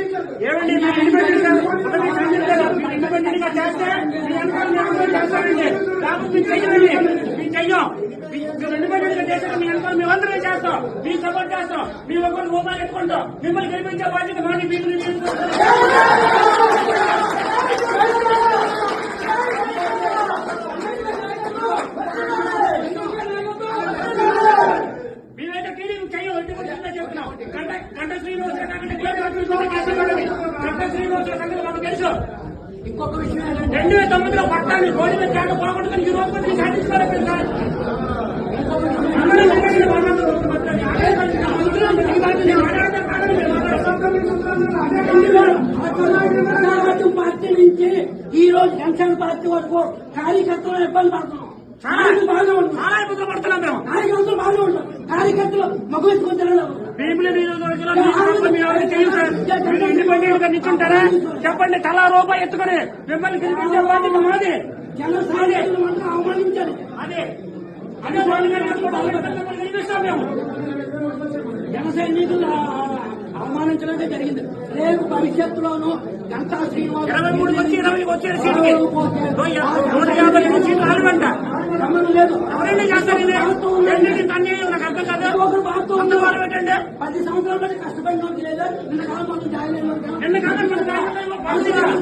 ఏమండి? మీరు ఇండిపెండెంట్గా ఒక మీ ఫ్రెండ్ మీరు ఇండిపెండెంట్గా చేస్తే మీ వెనకాల మేము చేస్తామండి మీరు చెయ్యండి చెయ్యం. మీరు ఇండిపెండెంట్గా చేస్తే మీ మేము అందరం చేస్తాం. సపోర్ట్ చేస్తాం. మీ రూపాయలు ఎత్తుకుంటాం. మిమ్మల్ని గెలిపించే బాధ్యత మాది మేమైతే చెయ్యం చెప్తున్నాం గంట గంట శ్రీనివాస గంట శ్రీనివాస సంగతి మాకు తెలుసు. ఇంకొక విషయం ఏంటంటే రెండు వేల తొమ్మిదిలో పట్టాన్ని మీద చేత పోగొట్టుకుని ఈ రోజు కూడా సాధించుకోలేదు సార్ పార్టీ నుంచి ఈ రోజు జనసేన పార్టీ వరకు కార్యకర్తలు ఇబ్బంది పడుతున్నాం. చాలా ఇబ్బందులు పడుతున్నాం మేము కార్యకర్తలు బాగానే ఉంటాం కార్యకర్తలు మగవేసుకుంటారు భీముల నియోజకవర్గంలో ఇండిపెండెంట్గా నిల్చుంటారా? చెప్పండి తలా రూపాయి ఎత్తుకొని మిమ్మల్ని గెలిపించే బాధ్యత మాది. అవమానించారు అదే అదే గెలిపిస్తాం మేము. జన సైనికులు అవమానించడమే జరిగింది. రేపు భవిష్యత్తులోనూ గంటా శ్రీనివాస్ ఇరవై మూడు వచ్చి ఇరవై వచ్చే సీట్కి. నూట యాభై ఐదు సీట్లు ఆడమంట సంబంధం లేదు. ఎవరైనా చేస్తారు అన్యాయం ఒకరు వాళ్ళు పెట్టండి. పది సంవత్సరాల బట్టి కష్టపడిన వాళ్ళకి లేదా? నిన్న మనం జాయిన్ అయిన వాళ్ళకి నిన్న కాదు.